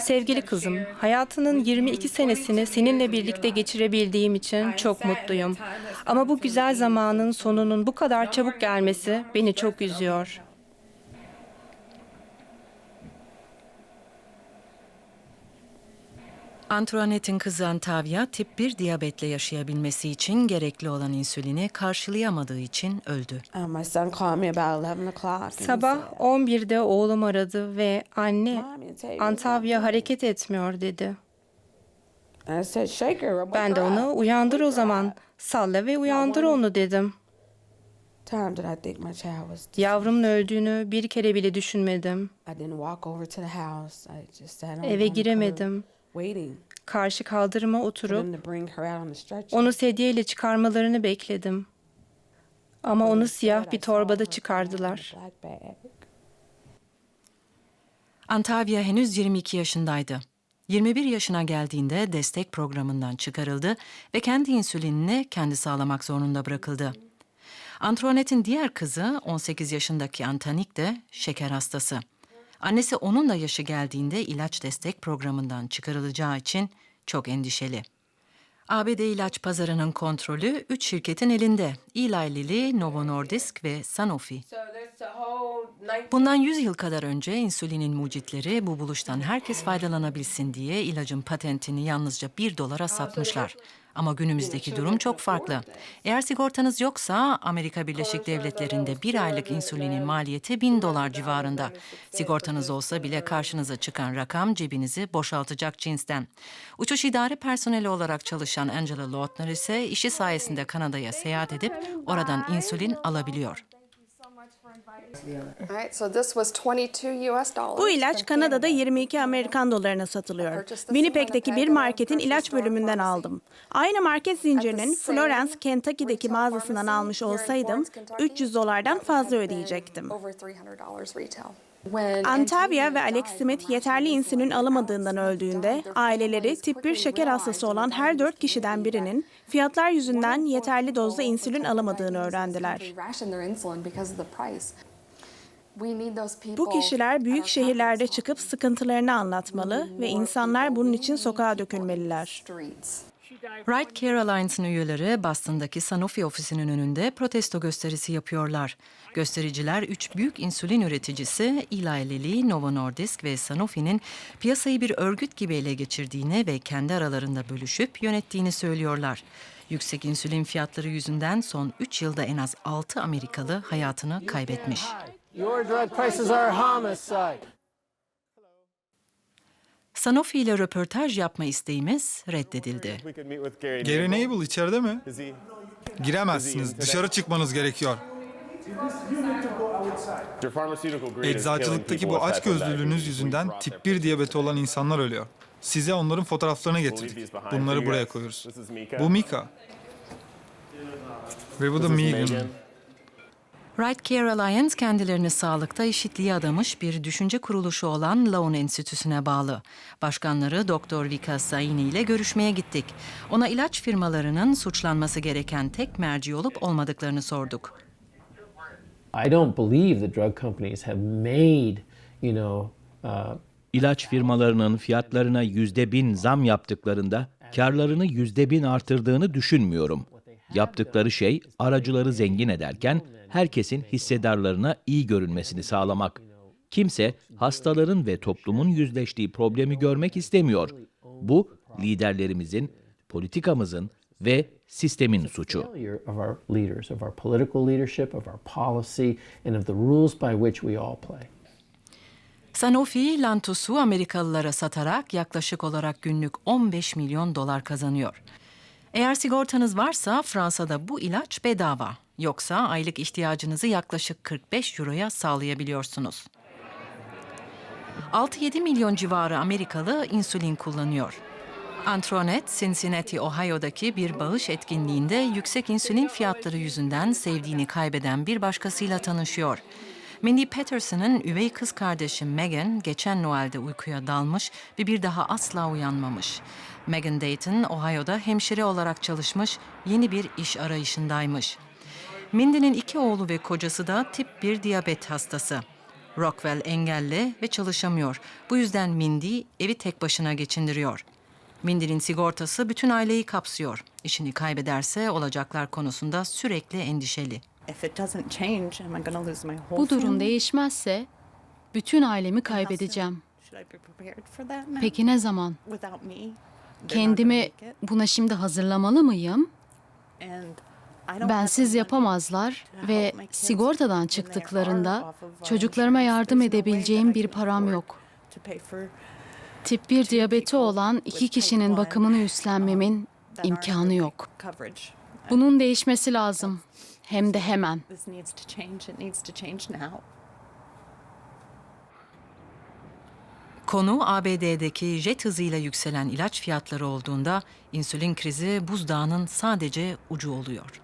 Sevgili kızım, hayatının 22 senesini seninle birlikte geçirebildiğim için çok mutluyum. Ama bu güzel zamanın sonunun bu kadar çabuk gelmesi beni çok üzüyor. Antoinette'in kızı Antavia tip 1 diyabetle yaşayabilmesi için gerekli olan insülini karşılayamadığı için öldü. My son called me about 11 o'clock. and he Sabah said, 11'de oğlum aradı ve anne "Mommy, Antavia's Antavya hareket etmiyor dedi. Ben de ona up." uyandır o zaman. Salla ve uyandır onu dedim. Yavrumun öldüğünü bir kere bile düşünmedim. Eve giremedim. Waiting Karşı kaldırıma oturup them to bring her out on the stretcher. Onu sedyeyle çıkarmalarını bekledim. Ama onu siyah bir torbada çıkardılar. Antavia henüz 22 yaşındaydı. 21 yaşına geldiğinde destek programından çıkarıldı ve kendi insülinini kendi sağlamak zorunda bırakıldı. Antoinette'in diğer kızı 18 yaşındaki Antanik de şeker hastası. Annesi onun da yaşı geldiğinde ilaç destek programından çıkarılacağı için çok endişeli. ABD ilaç pazarının kontrolü 3 şirketin elinde. Eli Lilly, Novo Nordisk ve Sanofi. So there's a whole 19 Bundan 100 yıl kadar önce insülinin mucitleri bu buluştan herkes faydalanabilsin diye ilacın patentini yalnızca 1 dolara satmışlar. Ama günümüzdeki durum çok farklı. Eğer sigortanız yoksa Amerika Birleşik Devletleri'nde bir aylık insülinin maliyeti 1000 dolar civarında. Sigortanız olsa bile karşınıza çıkan rakam cebinizi boşaltacak cinsten. Uçuş idare personeli olarak çalışan Angela Lautner ise işi sayesinde Kanada'ya seyahat edip oradan insülin alabiliyor. Bu ilaç Kanada'da 22 Amerikan dolarına satılıyor. Winnipeg'deki bir marketin ilaç bölümünden aldım. Aynı market zincirinin Florence, Kentucky'deki mağazasından almış olsaydım 300 dolardan fazla ödeyecektim. Over $300 retail. When Antavia ve Alex Smith yeterli insülin alamadığından öldüğünde aileleri tip 1 quickly şeker hastası olan her in 4 the kişiden birinin fiyatlar yüzünden yeterli dozda insülin with type 1 alamadığını öğrendiler. Bu kişiler büyük şehirlerde çıkıp sıkıntılarını anlatmalı ve insanlar bunun için sokağa dökülmeliler. Right Care Alliance'ın üyeleri Boston'daki Sanofi ofisinin önünde protesto gösterisi yapıyorlar. Göstericiler üç büyük insülin üreticisi Eli Lilly, Novo Nordisk ve Sanofi'nin piyasayı bir örgüt gibi ele geçirdiğini ve kendi aralarında bölüşüp yönettiğini söylüyorlar. Yüksek insülin fiyatları yüzünden son 3 yılda en az 6 Amerikalı hayatını kaybetmiş. Your drug prices are homicide. Sanofi ile röportaj yapma isteğimiz reddedildi. Gary. Nabel içeride mi? Giremezsiniz. Dışarı çıkmanız gerekiyor. Eczacılıktaki bu aç type 1 gözlülüğünüz diabetes. yüzünden tip brought 1 their diyabeti olan insanlar ölüyor. Size onların fotoğraflarını getirdik. Bunları buraya koyuyoruz. Bu Mika. Ve bu da Megan. Right Care Alliance kendilerini sağlıkta eşitliğe adamış bir düşünce kuruluşu olan Lowne Enstitüsü'ne bağlı. Başkanları Dr. Vika Saini ile görüşmeye gittik. Ona ilaç firmalarının suçlanması gereken tek merci olup olmadıklarını sorduk. I don't believe the drug companies have made, you know, uh, İlaç firmalarının fiyatlarına yüzde bin zam yaptıklarında karlarını yüzde bin artırdığını düşünmüyorum. Yaptıkları şey aracıları zengin ederken herkesin hissedarlarına iyi görünmesini sağlamak. Kimse hastaların ve toplumun yüzleştiği problemi görmek istemiyor. Bu liderlerimizin, politikamızın ve sistemin suçu. Sanofi, Lantus'u Amerikalılara satarak yaklaşık olarak günlük 15 milyon dolar kazanıyor. Eğer sigortanız varsa Fransa'da bu ilaç bedava. Yoksa aylık ihtiyacınızı yaklaşık 45 euroya sağlayabiliyorsunuz. 6-7 milyon civarı Amerikalı insülin kullanıyor. Antronet, Cincinnati, Ohio'daki bir bağış etkinliğinde yüksek insülin fiyatları yüzünden sevdiğini kaybeden bir başkasıyla tanışıyor. Mindy Patterson'ın üvey kız kardeşi Megan geçen Noel'de uykuya dalmış ve bir daha asla uyanmamış. Megan Dayton, Ohio'da hemşire olarak çalışmış, yeni bir iş arayışındaymış. Mindy'nin iki oğlu ve kocası da tip 1 diyabet hastası. Rockwell engelli ve çalışamıyor. Bu yüzden Mindy evi tek başına geçindiriyor. Mindy'nin sigortası bütün aileyi kapsıyor. İşini kaybederse olacaklar konusunda sürekli endişeli. Bu durum değişmezse bütün ailemi kaybedeceğim. Peki ne zaman? Kendimi buna şimdi hazırlamalı mıyım? Bensiz yapamazlar ve sigortadan çıktıklarında çocuklarıma yardım edebileceğim bir param yok. Tip 1 diyabeti olan iki kişinin bakımını üstlenmemin imkanı yok. Bunun değişmesi lazım. Hem de hemen. Konu ABD'deki jet hızıyla yükselen ilaç fiyatları olduğunda insülin krizi buzdağının sadece ucu oluyor.